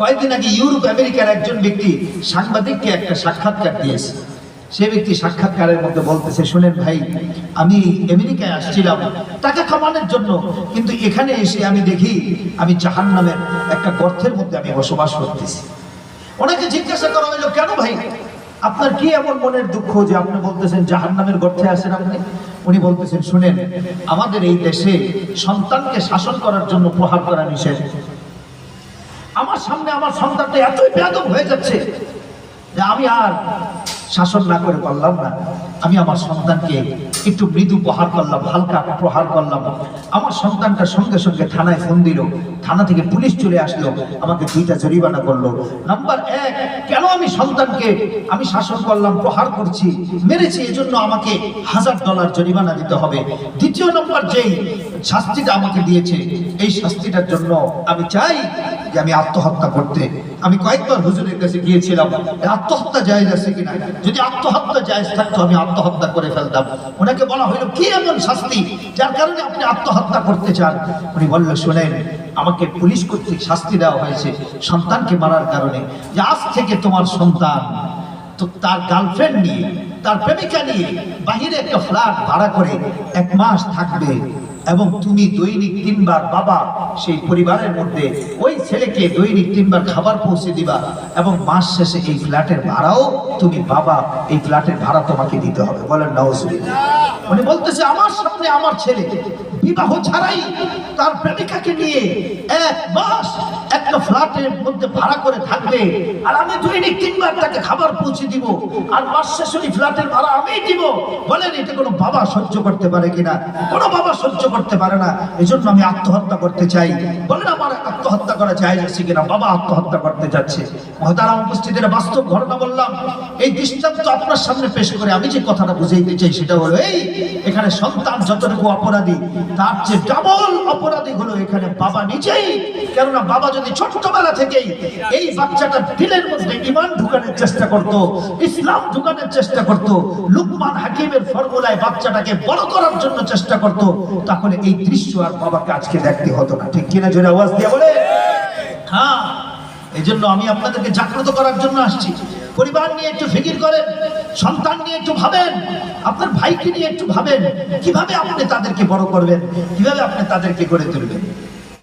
কয়েকদিন আগে ইউরোপ, আমেরিকার একজন ব্যক্তি সাংবাদিককে একটা সাক্ষাৎকার দিয়েছে। সে ব্যক্তি সাক্ষাৎকারের মধ্যে বলতেছে, শোনেন ভাই, আমি আমেরিকায় আসছিলাম টাকা কামানোর জন্য, কিন্তু এখানে এসে আমি দেখি আমি জাহান নামের একটা গর্থের মধ্যে আমি বসবাস করতেছি। ওনাকে জিজ্ঞাসা করা হলো, কেন ভাই? আপনার কি এমন মনের দুঃখ যে আপনি বলতেছেন জাহান নামের গর্তে আছেন আপনি? উনি বলতেছেন, শুনেন, আমাদের এই দেশে সন্তানকে শাসন করার জন্য প্রহার করা নিষেধ। আমার সামনে আমার সন্তানটা এতই বেয়াদব হয়ে যাচ্ছে যে আমি আর শাসন না করে পারলাম না। আমি আমার সন্তানকে একটু মৃদু প্রহার করলাম, হালকা প্রহার করলাম। আমার সন্তানটা সঙ্গে সঙ্গে থানায় ফোন দিল, থানা থেকে পুলিশ চলে আসলো, আমাকে দুইটা জরিমানা করল। নাম্বার এক, কেন আমি সন্তানকে আমি শাসন করলাম, প্রহার করছি, মেরেছি, এজন্য আমাকে হাজার ডলার জরিমানা দিতে হবে। দ্বিতীয় নম্বর যেই শাস্তিটা আমাকে দিয়েছে, এই শাস্তিটার জন্য আমি চাই যে আমি আত্মহত্যা করতে। আমি কয়েকবার হুজুরের কাছে গিয়েছিলাম আত্মহত্যা জায়েজ আছে কিনা যদি আত্মহত্যা জায়েজ থাকতো, আমি আত্মহত্যা করে ফেলতাম। ওনাকে বলা হইল, কি এমন শাস্তি যার কারণে আপনি আত্মহত্যা করতে চান? উনি বলল, শোনেন, আমাকে পুলিশ কর্তৃক শাস্তি দেওয়া হয়েছে সন্তানকে মারার কারণে। যে আজ থেকে তোমার সন্তান, তো তার গার্লফ্রেন্ড নিয়ে, তার প্রেমিকা নিয়ে বাহিরে একটা ফ্ল্যাট ভাড়া করে এক মাস থাকবে এবং তুমি দৈনিক তিনবার বাবা সেই পরিবারের মধ্যে ওই ছেলেকে দৈনিক তিনবার খাবার পৌঁছে দিবা এবং মাস শেষে এই ফ্ল্যাটের ভাড়াও তুমি বাবা এই ফ্ল্যাটের ভাড়া তোমাকে দিতে হবে। বলেন উনি বলতেছে, আমার সামনে আমার ছেলে বিবাহ ছাড়াই তার প্রেমিকাকে নিয়ে এক মাস একটা ফ্ল্যাটের মধ্যে ভাড়া করে থাকবে আর আমি দৈনিক তিনবার তাকে খাবার পৌঁছে দিব আর মাস শেষে ওই ফ্ল্যাটের ভাড়া আমি দিব। বলেন, এটা কোনো বাবা সহ্য করতে পারে কিনা? কোনো বাবা সহ্য করতে পারে না। এজন্য আমি আত্মহত্যা করতে চাই। বলেন আত্মহত্যা করা যায় আছে কিনা? বাবা আত্মহত্যা করতে যাচ্ছে। মহতারা উপস্থিতির বাস্তব ঘটনা বললাম। এই দৃষ্টান্ত আপনার সামনে পেশ করে আমি যে কথাটা বুঝাইতে চাই সেটা হলো এই, এখানে সন্তান যতটুকু অপরাধী, তার যে ডাবল অপরাধী হলো এখানে বাবা নিজেই। কেননা বাবা যদি ছোট্টবেলা থেকেই এই বাচ্চাটা দিলের মধ্যে ইমান চেষ্টা করত, ইসলাম ঢুকানোর চেষ্টা করত, লুকমান হাকিমের ফর্মুলায় বাচ্চাটাকে বড় করার জন্য চেষ্টা করত, তাহলে এই দৃশ্য আর বাবাকে আজকে দেখতে হতো না। ঠিক কিনা জোরে আওয়াজ দিয়ে বলে? হ্যাঁ এই জন্য আমি আপনাদেরকে জাগ্রত করার জন্য আসছি। পরিবার নিয়ে একটু ফিকির করেন, সন্তান নিয়ে একটু ভাবেন, আপনার ভাইকে নিয়ে একটু ভাবেন, কীভাবে আপনি তাদেরকে বড় করবেন, কীভাবে আপনি তাদেরকে গড়ে তুলবেন?